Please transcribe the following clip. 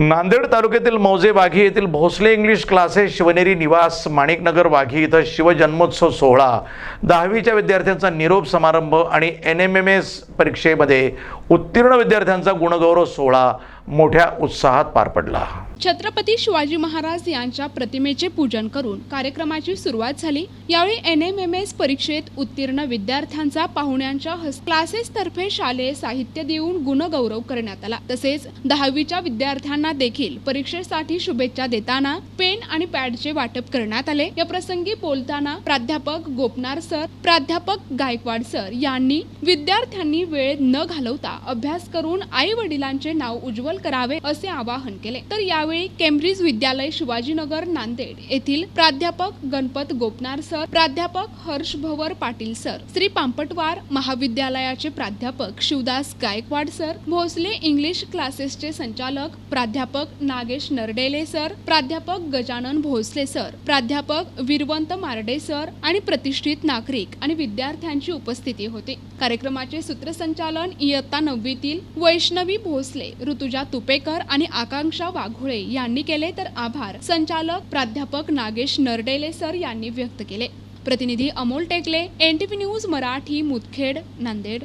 नांदेड तालुक्यातील मौजे वाघी येथील भोसले इंग्लिश क्लासेस शिवनेरी निवास माणिकनगर वाघी इथं शिवजन्मोत्सव सोहळा. दहावीच्या विद्यार्थ्यांचा निरोप समारंभ आणि एन एम एम एस परीक्षेमध्ये उत्तीर्ण विद्यार्थ्यांचा गुणगौरव सोहळा मोठ्या उत्साहात पार पडला. छत्रपती शिवाजी महाराज यांच्या प्रतिमेचे पूजन करून कार्यक्रमाची सुरुवात झाली. यावेळी एन एम एम एस परीक्षेत उत्तीर्ण विद्यार्थ्यांचा पाहुण्यांच्या हस्त क्लासेसतर्फे शालेय साहित्य देऊन गुणगौरव करण्यात आला. तसेच दहावीच्या विद्यार्थ्यांना देखील परीक्षेसाठी शुभेच्छा देताना पेन आणि पॅडचे वाटप करण्यात आले. या प्रसंगी बोलताना प्राध्यापक गोपनार सर प्राध्यापक गायकवाड सर यांनी विद्यार्थ्यांनी वेळ न घालवता अभ्यास करून आई वडिलांचे नाव उज्ज्वल करावे असे आवाहन केले. तर या यावेळी केम्ब्रिज विद्यालय शिवाजीनगर नांदेड येथील प्राध्यापक गणपत गोपनार सर प्राध्यापक हर्ष भवर पाटील सर श्री पांपटवार महाविद्यालयाचे प्राध्यापक शिवदास गायकवाड सर भोसले इंग्लिश क्लासेसचे संचालक प्राध्यापक नागेश नरडेले सर प्राध्यापक गजानन भोसले सर प्राध्यापक वीरवंत मारडे सर आणि प्रतिष्ठित नागरिक आणि विद्यार्थ्यांची उपस्थिती होती. कार्यक्रमाचे सूत्रसंचालन इयत्ता नववीतील वैष्णवी भोसले ऋतुजा तुपेकर आणि आकांक्षा वाघोळे यांनी केले तर आभार. संचालक प्राध्यापक नागेश नरडेले सर यांनी व्यक्त केले. प्रतिनिधी अमोल टेकले एनटीपी न्यूज मराठी मुदखेड नांदेड.